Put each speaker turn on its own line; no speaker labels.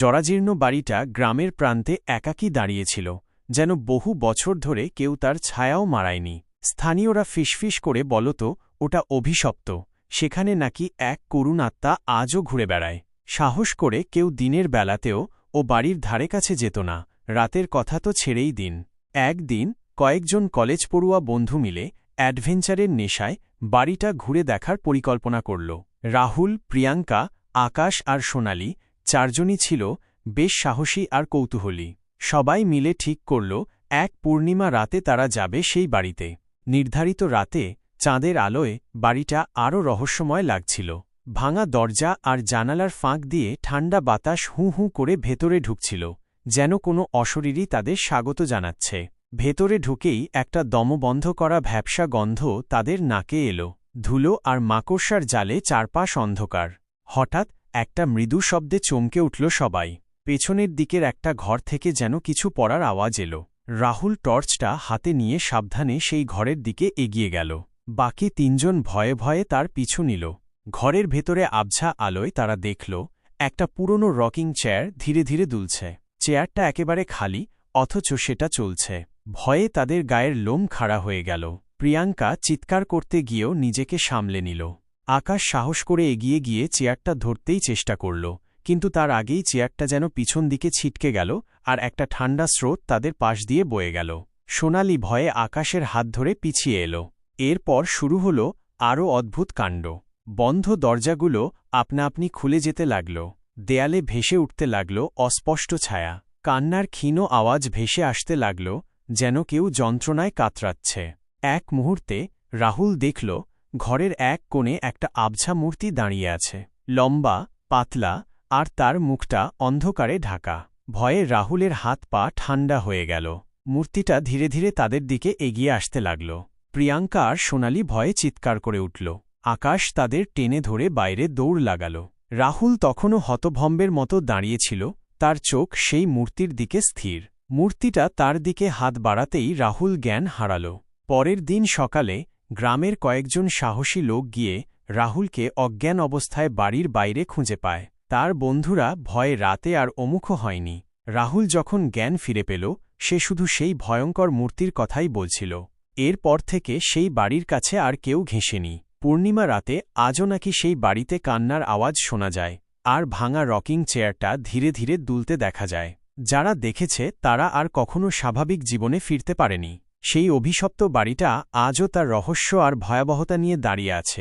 জরাজীর্ণ বাড়িটা গ্রামের প্রান্তে একাকী দাঁড়িয়েছিল, যেন বহু বছর ধরে কেউ তার ছায়াও মারায়নি। স্থানীয়রা ফিসফিস করে বলতো, ওটা অভিশপ্ত। সেখানে নাকি এক করুণ আত্মা আজও ঘুরে বেড়ায়। সাহস করে কেউ দিনের বেলাতেও ও বাড়ির ধারে কাছে যেত না। রাতের কথা তো ছেড়েই দিন। একদিন কয়েকজন কলেজ পড়ুয়া বন্ধু মিলে অ্যাডভেঞ্চারের নেশায় বাড়িটা ঘুরে দেখার পরিকল্পনা করল। রাহুল, প্রিয়াঙ্কা, আকাশ আর সোনালি চারজনই ছিল বেশ সাহসী আর কৌতূহলী। সবাই মিলে ঠিক করল, এক পূর্ণিমা রাতে তারা যাবে সেই বাড়িতে। নির্ধারিত রাতে চাঁদের আলোয় বাড়িটা আরও রহস্যময় লাগছিল। ভাঙা দরজা আর জানালার ফাঁক দিয়ে ঠান্ডা বাতাস হুঁ হুঁ করে ভেতরে ঢুকছিল, যেন কোনো অশরীরই তাদের স্বাগত জানাচ্ছে। ভেতরে ঢুকেই একটা দমবন্ধ করা ভ্যাবসা গন্ধ তাদের নাকে এলো, ধুলো আর মাকড়সার জালে চারপাশ অন্ধকার। হঠাৎ একটা মৃদু শব্দে চমকে উঠল সবাই। পেছনের দিকের একটা ঘর থেকে যেন কিছু পড়ার আওয়াজ এলো। রাহুল টর্চটা হাতে নিয়ে সাবধানে সেই ঘরের দিকে এগিয়ে গেল। বাকি তিনজন ভয়ে ভয়ে তার পিছু নিল। ঘরের ভেতরে আবঝা আলোয় তারা দেখল, একটা পুরনো রকিং চেয়ার ধীরে ধীরে দুলছে। চেয়ারটা একেবারে খালি, অথচ সেটা চলছে। ভয়ে তাদের গায়ের লোম খাড়া হয়ে গেল। প্রিয়াঙ্কা চিৎকার করতে গিয়েও নিজেকে সামলে নিল। আকাশ সাহস করে এগিয়ে গিয়ে চেয়ারটা ধরতেই চেষ্টা করল, কিন্তু তার আগেই চেয়ারটা যেন পিছন দিকে ছিটকে গেল আর একটা ঠান্ডা স্রোত তাদের পাশ দিয়ে বয়ে গেল। সোনালি ভয়ে আকাশের হাত ধরে পিছিয়ে এলো। এরপর শুরু হল আরও অদ্ভুত কাণ্ড। বন্ধ দরজাগুলো আপনা আপনি খুলে যেতে লাগল। দেয়ালে ভেসে উঠতে লাগল অস্পষ্ট ছায়া। কান্নার ক্ষীণ আওয়াজ ভেসে আসতে লাগল, যেন কেউ যন্ত্রণায় কাতরাচ্ছে। এক মুহূর্তে রাহুল দেখল ঘরের এক কোণে একটা আবছা মূর্তি দাঁড়িয়ে আছে। লম্বা, পাতলা, আর তার মুখটা অন্ধকারে ঢাকা। ভয়ে রাহুলের হাত পা ঠান্ডা হয়ে গেল। মূর্তিটা ধীরে ধীরে তাদের দিকে এগিয়ে আসতে লাগল। প্রিয়াঙ্কা আর সোনালি ভয়ে চিৎকার করে উঠল। আকাশ তাদের টেনে ধরে বাইরে দৌড় লাগাল। রাহুল তখনও হতভম্বের মতো দাঁড়িয়েছিল। তার চোখ সেই মূর্তির দিকে স্থির। মূর্তিটা তার দিকে হাত বাড়াতেই রাহুল জ্ঞান হারাল। পরের দিন সকালে গ্রামের কয়েকজন সাহসী লোক গিয়ে রাহুলকে অজ্ঞান অবস্থায় বাড়ির বাইরে খুঁজে পায়। তার বন্ধুরা ভয়ে রাতে আর অমুখ হয়নি। রাহুল যখন জ্ঞান ফিরে পেল, সে শুধু সেই ভয়ঙ্কর মূর্তির কথাই বলছিল। এরপর থেকে সেই বাড়ির কাছে আর কেউ ঘেঁষেনি। পূর্ণিমা রাতে আজও নাকি সেই বাড়িতে কান্নার আওয়াজ শোনা যায়, আর ভাঙা রকিং চেয়ারটা ধীরে ধীরে দুলতে দেখা যায়। যারা দেখেছে, তারা আর কখনো স্বাভাবিক জীবনে ফিরতে পারেনি। সেই অভিশপ্ত বাড়িটা আজও তার রহস্য আর ভয়াবহতা নিয়ে দাঁড়িয়ে আছে।